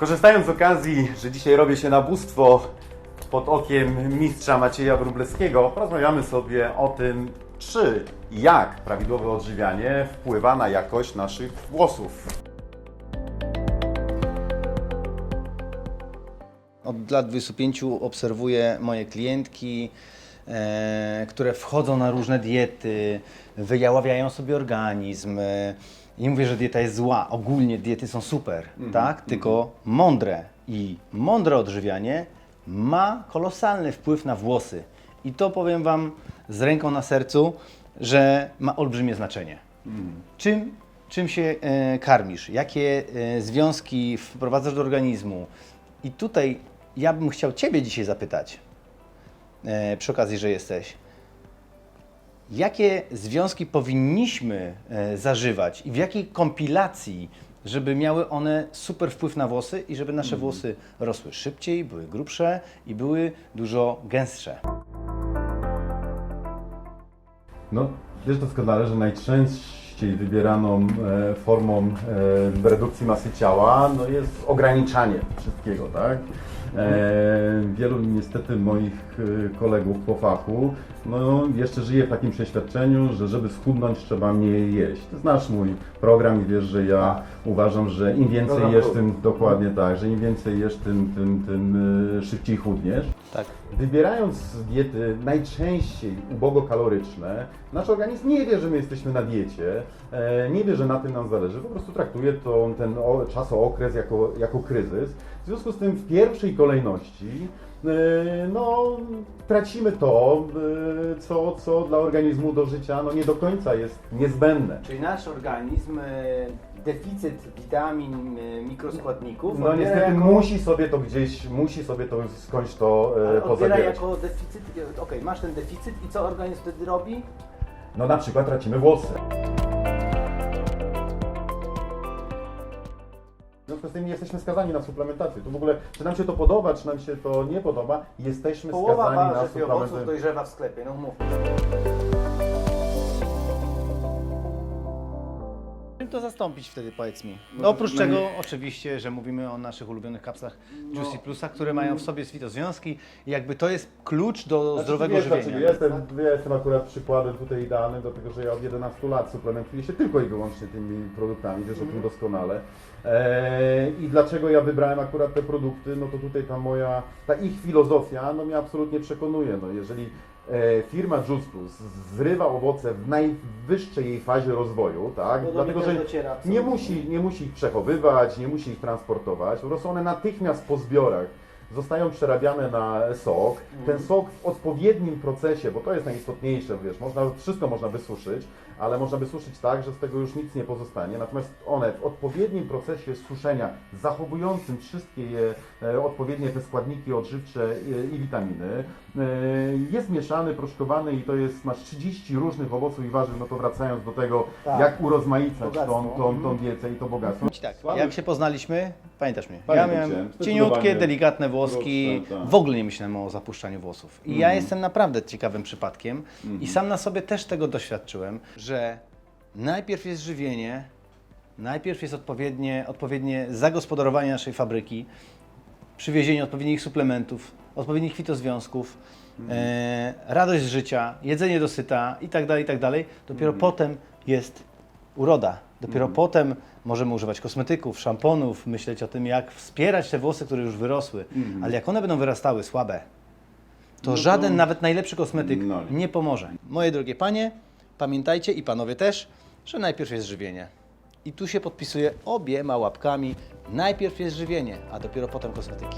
Korzystając z okazji, że dzisiaj robię się na bóstwo pod okiem mistrza Macieja Wróblewskiego, porozmawiamy sobie o tym, czy i jak prawidłowe odżywianie wpływa na jakość naszych włosów. Od lat 25 obserwuję moje klientki, które wchodzą na różne diety, wyjaławiają sobie organizm. E, nie mówię, że dieta jest zła, ogólnie diety są super, tak? Tylko mądre i mądre odżywianie ma kolosalny wpływ na włosy. I to powiem Wam z ręką na sercu, że ma olbrzymie znaczenie. Czym, czym się e, karmisz? Jakie e, związki wprowadzasz do organizmu? I tutaj ja bym chciał Ciebie dzisiaj zapytać, e, przy okazji, że jesteś. Jakie związki powinniśmy e, zażywać i w jakiej kompilacji, żeby miały one super wpływ na włosy i żeby nasze włosy rosły szybciej, były grubsze i były dużo gęstsze? No, wiesz doskonale, że najczęściej wybieraną e, formą e, redukcji masy ciała no jest ograniczanie wszystkiego, tak? E, wielu niestety moich e, kolegów po fachu no, jeszcze żyje w takim przeświadczeniu, że żeby schudnąć trzeba mniej jeść. Ty znasz mój program i wiesz, że ja uważam, że im więcej jesz, tym dokładnie tak, że im więcej jesz, tym, tym, tym e, szybciej chudniesz. Tak. Wybierając diety najczęściej ubogokaloryczne, nasz organizm nie wie, że my jesteśmy na diecie, e, nie wie, że na tym nam zależy, po prostu traktuje to, ten czasookres jako, jako kryzys. W związku z tym w pierwszej kolejności e, no, tracimy to, e, co, co dla organizmu do życia no, nie do końca jest niezbędne. Czyli nasz organizm, deficyt witamin, e, mikroskładników, No niestety musi sobie to gdzieś, musi sobie to skądś to e, odbiera pozabierać. jako deficyt, e, okej, masz ten deficyt i co organizm wtedy robi? No na przykład tracimy włosy. W związku z tym jesteśmy skazani na suplementację. Tu w ogóle, czy nam się to podoba, czy nam się to nie podoba, jesteśmy Połowa skazani na warzyw i owoców suplementację. dojrzewa w sklepie, no mów. To zastąpić wtedy, powiedz mi? No, Oprócz no czego nie- oczywiście, że mówimy o naszych ulubionych kapsach No. Juicy Plusa, które mają w sobie switozwiązki i jakby to jest klucz do Znaczy, zdrowego wiesz, żywienia. dlaczego? Ja jestem, ja jestem akurat przykładem tutaj idealnym, dlatego że ja od 11 lat suplementuję się tylko i wyłącznie tymi produktami, wiesz o tym doskonale. Eee, I dlaczego ja wybrałem akurat te produkty, no to tutaj ta moja, ta ich filozofia, no mnie absolutnie przekonuje. No jeżeli firma Juice Plus zrywa owoce w najwyższej jej fazie rozwoju, tak, dlatego że dociera, nie musi, nie musi ich przechowywać, nie musi ich transportować, po prostu one natychmiast po zbiorach zostają przerabiane na sok. Ten sok w odpowiednim procesie, bo to jest najistotniejsze, wiesz, można, wszystko można wysuszyć, ale można wysuszyć tak, że z tego już nic nie pozostanie. Natomiast one w odpowiednim procesie suszenia, zachowującym wszystkie je, e, odpowiednie te składniki odżywcze e, i witaminy, e, jest mieszany, proszkowany i to jest, masz 30 różnych owoców i warzyw, no to wracając do tego, Tak. jak urozmaicać tą, Bogactwo. tą, tą dietę i to bogactwo. Tak, jak się poznaliśmy, pamiętasz mnie? Pamiętam ja cię, miałem zdecydowanie. cieniutkie, delikatne włoski, tak. w ogóle nie myślałem o zapuszczaniu włosów. I ja Mhm. jestem naprawdę ciekawym przypadkiem i sam na sobie też tego doświadczyłem, że najpierw jest żywienie, najpierw jest odpowiednie, odpowiednie zagospodarowanie naszej fabryki, przywiezienie odpowiednich suplementów, odpowiednich fitozwiązków, e, radość z życia, jedzenie dosyta i tak dalej, i tak dalej. Dopiero potem jest uroda. Dopiero potem możemy używać kosmetyków, szamponów, myśleć o tym, jak wspierać te włosy, które już wyrosły. Ale jak one będą wyrastały słabe, to No to- żaden, nawet najlepszy kosmetyk No nie pomoże. Moje drogie panie, pamiętajcie i panowie też, że najpierw jest żywienie. I tu się podpisuję obiema łapkami. Najpierw jest żywienie, a dopiero potem kosmetyki.